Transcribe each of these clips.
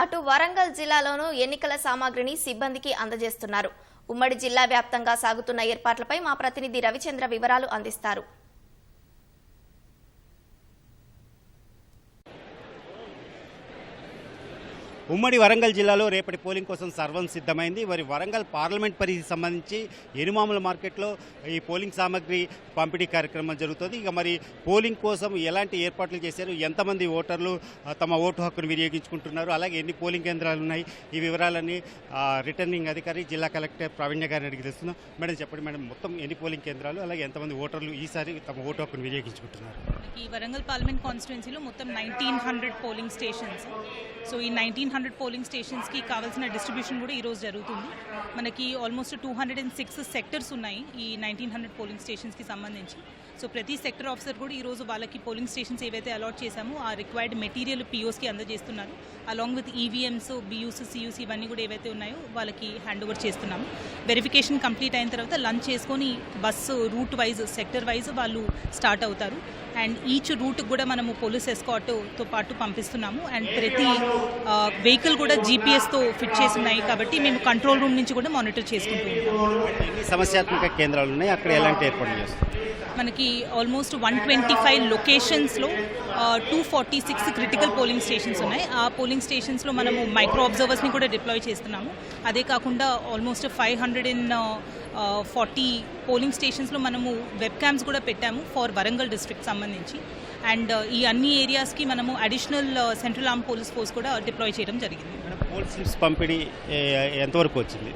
అటు వరంగల్ జిల్లాలోనూ ఎన్నికల సామాగ్రిని సిబ్బందికి అందజేస్తున్నారు. ఉమ్మడి జిల్లా వ్యాప్తంగా సాగుతున్న ఏర్పాట్లపై మా ప్రతినిధి రవిచంద్ర వివరాలు అందిస్తారు. ఉమ్మడి వరంగల్ జిల్లాలో రేపటి పోలింగ్ కోసం సర్వం సిద్ధమైంది. మరి వరంగల్ పార్లమెంట్ పరిధికి సంబంధించి ఎనుమాముల మార్కెట్లో ఈ పోలింగ్ సామాగ్రి పంపిణీ కార్యక్రమం జరుగుతుంది. ఇక మరి పోలింగ్ కోసం ఎలాంటి ఏర్పాట్లు చేశారు? ఎంతమంది ఓటర్లు తమ ఓటు హక్కును వినియోగించుకుంటున్నారు? అలాగే ఎన్ని పోలింగ్ కేంద్రాలు ఉన్నాయి? ఈ వివరాలన్నీ రిటర్నింగ్ అధికారి జిల్లా కలెక్టర్ ప్రావీణ్య గారిని అడిగి తెలుస్తున్నాం మేడం చెప్పండి మేడం మొత్తం ఎన్ని పోలింగ్ కేంద్రాలు అలాగే ఎంతమంది ఓటర్లు ఈసారి తమ ఓటు హక్కును వినియోగించుకుంటున్నారు? ఈ వరంగల్ పార్లమెంట్ కాన్స్టిట్యున్సీలో మొత్తం nineteen hundred polling stations so ఈ నైన్టీన్ హండ్రెడ్ పోలింగ్ స్టేషన్స్కి కావాల్సిన డిస్ట్రిబ్యూషన్ కూడా ఈరోజు జరుగుతుంది. మనకి almost two hundred and six sectors ఉన్నాయి ఈ నైన్టీన్ హండ్రెడ్ పోలింగ్ స్టేషన్స్కి సంబంధించి. సో ప్రతి సెక్టర్ ఆఫీసర్ కూడా ఈరోజు వాళ్ళకి పోలింగ్ స్టేషన్స్ ఏవైతే అలాట్ చేశామో ఆ రిక్వైర్డ్ మెటీరియల్ పిఓస్కి అందజేస్తున్నారు. Along with EVMs BUs CUs ఇవన్నీ కూడా ఏవైతే ఉన్నాయో వాళ్ళకి హ్యాండ్ ఓవర్ చేస్తున్నాము వెరిఫికేషన్ కంప్లీట్ అయిన తర్వాత లంచ్ చేసుకొని bus route wise sector wise వాళ్ళు స్టార్ట్ అవుతారు. అండ్ ఈచ్ రూట్ కూడా మనము పోలీస్ ఎస్కాట్తో పాటు పంపిస్తున్నాము. అండ్ ప్రతి వెహికల్ కూడా జీపీఎస్తో ఫిట్ చేసి ఉన్నాయి కాబట్టి మేము కంట్రోల్ రూమ్ నుంచి కూడా మానిటర్ చేసుకుంటూ ఉంటాము ఎన్ని సమస్యాత్మక కేంద్రాలు ఉన్నాయి? అక్కడ ఎలాంటి ఏర్పాట్లు చేస్తారు? మనకి almost one twenty five లొకేషన్స్లో two forty six critical polling stations ఉన్నాయి. ఆ పోలింగ్ స్టేషన్స్లో మనము మైక్రో అబ్జర్వర్స్ని కూడా డిప్లాయ్ చేస్తున్నాము. అదే కాకుండా almost five hundred and forty polling స్టేషన్స్లో మనము వెబ్ క్యామ్స్ కూడా పెట్టాము ఫర్ వరంగల్ డిస్ట్రిక్ట్ సంబంధించి. అండ్ uh, ఈ అన్ని ఏరియాస్కి మనము additional central arm police force కూడా డిప్లాయ్ చేయడం జరిగింది. పోలీస్ పంపిణీ ఎంతవరకు వచ్చింది?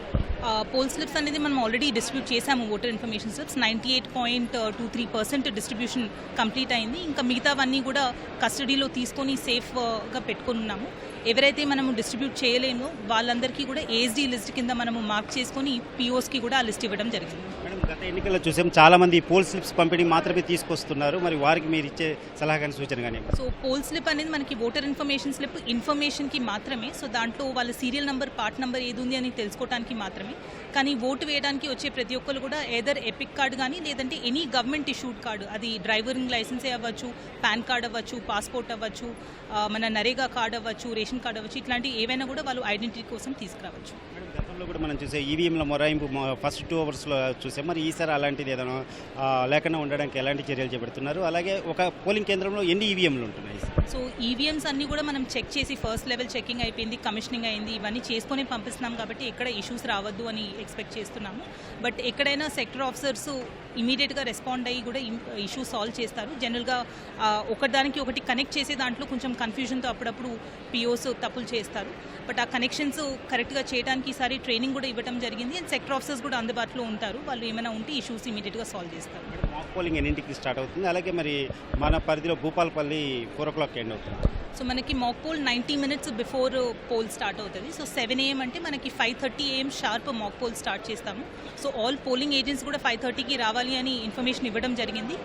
పోల్ స్లిప్స్ అనేది మనం ఆల్రెడీ డిస్ట్రిబ్యూట్ చేశాము voter information slips ninety eight point two three percent distribution complete అయింది. ఇంకా మిగతావన్నీ కూడా కస్టడీలో తీసుకొని సేఫ్గా పెట్టుకొని ఉన్నాము. ఎవరైతే మనము డిస్ట్రిబ్యూట్ చేయలేమో వాళ్ళందరికీ కూడా ఏఎస్డీ లిస్ట్ కింద మనము మార్క్ చేసుకొని పిఓస్కి కూడా ఆ లిస్ట్ ఇవ్వడం జరిగింది. మేడం గత ఎన్నికల్లో చూసాం చాలా మంది పోల్ స్లిప్స్ పంపిణీ మాత్రమే తీసుకొస్తున్నారు. మరి వారికి మీరు ఇచ్చే సలహా కానీ సూచన కానీ సో పోల్ స్లిప్ అనేది మనకి ఓటర్ ఇన్ఫర్మేషన్ స్లిప్ ఇన్ఫర్మేషన్కి మాత్రమే. సో దాంట్లో వాళ్ళ సీరియల్ నెంబర్ పార్ట్ నెంబర్ ఏది ఉంది అని తెలుసుకోవడానికి మాత్రమే. కానీ ఓటు వేయడానికి వచ్చే ప్రతి ఒక్కరు కూడా ఏదర్ ఎపిక్ కార్డు కానీ లేదంటే ఎనీ గవర్నమెంట్ ఇష్యూడ్ కార్డు అది డ్రైవరింగ్ లైసెన్సే అవ్వచ్చు పాన్ కార్డ్ అవ్వచ్చు పాస్పోర్ట్ అవ్వచ్చు మన నరేగా కార్డ్ అవ్వచ్చు రేషన్ కార్డ్ అవ్వచ్చు ఇట్లాంటి ఏవైనా కూడా వాళ్ళు ఐడెంటిటీ కోసం తీసుకురావచ్చు. గతంలో కూడా మనం చూసే ఈవీఎంల మొరాయింపు మొ- ఫస్ట్ టూ అవర్స్లో చూసాం. మరి ఈసారి అలాంటిది ఏదైనా లేకుండా ఉండడానికి ఎలాంటి చర్యలు చేపడుతున్నారు? అలాగే ఒక పోలింగ్ కేంద్రంలో ఎన్ని ఈవీఎంలు ఉంటున్నాయి? సో ఈవీఎంస్ అన్ని కూడా మనం చెక్ చేసి ఫస్ట్ లెవెల్ చెకింగ్ అయిపోయింది కమిషనింగ్ అయింది ఇవన్నీ చేసుకొని పంపిస్తున్నాం కాబట్టి ఎక్కడ ఇష్యూస్ రావద్దు. అని ఎక్స్పెక్ట్ చేస్తున్నాము. బట్ ఎక్కడైనా సెక్టర్ ఆఫీసర్స్ ఇమీడియట్గా రెస్పాండ్ అయ్యి కూడా ఇష్యూ సాల్వ్ చేస్తారు. జనరల్గా ఒకదానికి ఒకటి కనెక్ట్ చేసే దాంట్లో కొంచెం కన్ఫ్యూజన్తో అప్పుడప్పుడు పిఓస్ తప్పులు చేస్తారు. బట్ ఆ కనెక్షన్స్ కరెక్ట్గా చేయడానికి ఈసారి ట్రైనింగ్ కూడా ఇవ్వడం జరిగింది. అండ్ సెక్టర్ ఆఫీసర్స్ కూడా అందుబాటులో ఉంటారు. వాళ్ళు ఏమైనా ఉంటే ఇష్యూస్ ఇమీడియట్గా సాల్వ్ చేస్తారు. మాక్ పోలింగ్ ఎన్నింటికి స్టార్ట్ అవుతుంది? అలాగే మరి మన పరిధిలో Bhupalpally four o'clock end అవుతుంది. సో మనకి mock poll ninety minutes before poll start అవుతుంది. సో సెవెన్ ఏఎం అంటే మనకి five thirty AM sharp mock poll start చేస్తాము. సో ఆల్ పోలింగ్ ఏజెంట్స్ కూడా ఫైవ్ థర్టీకి రావాలి అని ఇన్ఫర్మేషన్ ఇవ్వడం జరిగింది.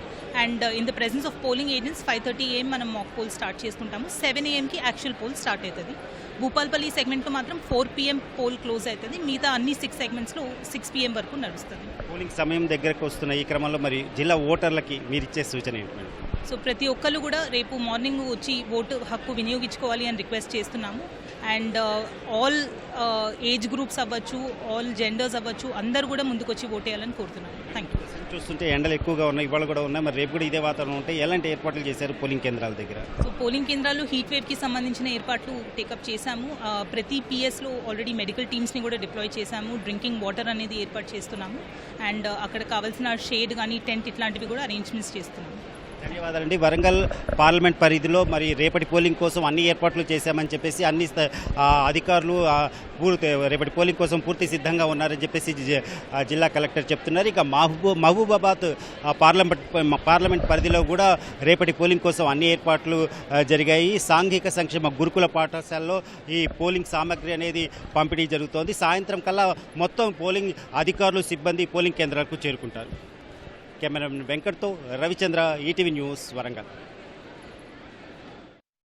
And in the presence of polling agents five thirty AM మనం మాక్ పోల్ స్టార్ట్ చేసుకుంటాము సెవెన్ ఏఎంకి యాక్చువల్ పోల్ స్టార్ట్ అవుతుంది. భూపాల్పల్లి సెగ్మెంట్లో మాత్రం ఫోర్ పిఎం పోల్ క్లోజ్ అవుతుంది. మిగతా అన్ని సిక్స్ సెగ్మెంట్స్లో సిక్స్ పిఎం వరకు నడుస్తుంది. పోలింగ్ సమయం దగ్గరకు వస్తున్న ఈ క్రమంలో మరి జిల్లా ఓటర్లకి మీరు ఇచ్చే సూచన ఏంటి సో ప్రతి ఒక్కళ్ళు కూడా రేపు మార్నింగ్ వచ్చి ఓటు హక్కు వినియోగించుకోవాలి అని రిక్వెస్ట్ చేస్తున్నాము. అండ్ ఆల్ ఏజ్ గ్రూప్స్ అవ్వచ్చు ఆల్ జెండర్స్ అవ్వచ్చు అందరూ కూడా ముందుకొచ్చి ఓటేయాలని కోరుతున్నాము. థ్యాంక్ యూ చూస్తుంటే ఎండలు ఎక్కువగా ఉన్నాయి ఇవాళ కూడా ఉన్నాయి. మరి రేపు కూడా ఇదే వాతావరణం ఉంటాయి ఎలాంటి ఏర్పాట్లు చేశారు పోలింగ్ కేంద్రాల దగ్గర? సో పోలింగ్ కేంద్రాలు హీట్ వేవ్కి సంబంధించిన ఏర్పాట్లు టేకప్ చేశాము. ఆ, ప్రతి పిఎస్లో ఆల్రెడీ మెడికల్ టీమ్స్ని కూడా డిప్లాయ్ చేశాము. డ్రింకింగ్ వాటర్ అనేది ఏర్పాటు చేస్తున్నాము. అండ్ అక్కడ కావాల్సిన షేడ్ కానీ టెంట్ ఇట్లాంటివి కూడా అరేంజ్మెంట్స్ చేస్తున్నాము. ధన్యవాదాలండి. వరంగల్ పార్లమెంట్ పరిధిలో మరి రేపటి పోలింగ్ కోసం అన్ని ఏర్పాట్లు చేశామని చెప్పేసి అన్ని అధికారులు పూర్తి రేపటి పోలింగ్ కోసం పూర్తి సిద్ధంగా ఉన్నారని చెప్పేసి జి- జిల్లా కలెక్టర్ చెప్తున్నారు. ఇక మహబూ మహబూబాబాద్ పార్లమెంట్ పార్లమెంట్ పరిధిలో కూడా రేపటి పోలింగ్ కోసం అన్ని ఏర్పాట్లు జరిగాయి. సాంఘిక సంక్షేమ గురుకుల పాఠశాలలో ఈ పోలింగ్ సామాగ్రి అనేది పంపిణీ జరుగుతోంది. సాయంత్రం కల్లా మొత్తం పోలింగ్ అధికారులు సిబ్బంది పోలింగ్ కేంద్రాలకు చేరుకుంటారు. కెమెరామెన్ వెంకట్తో రవిచంద్ర ఈటీవీ న్యూస్ వరంగల్.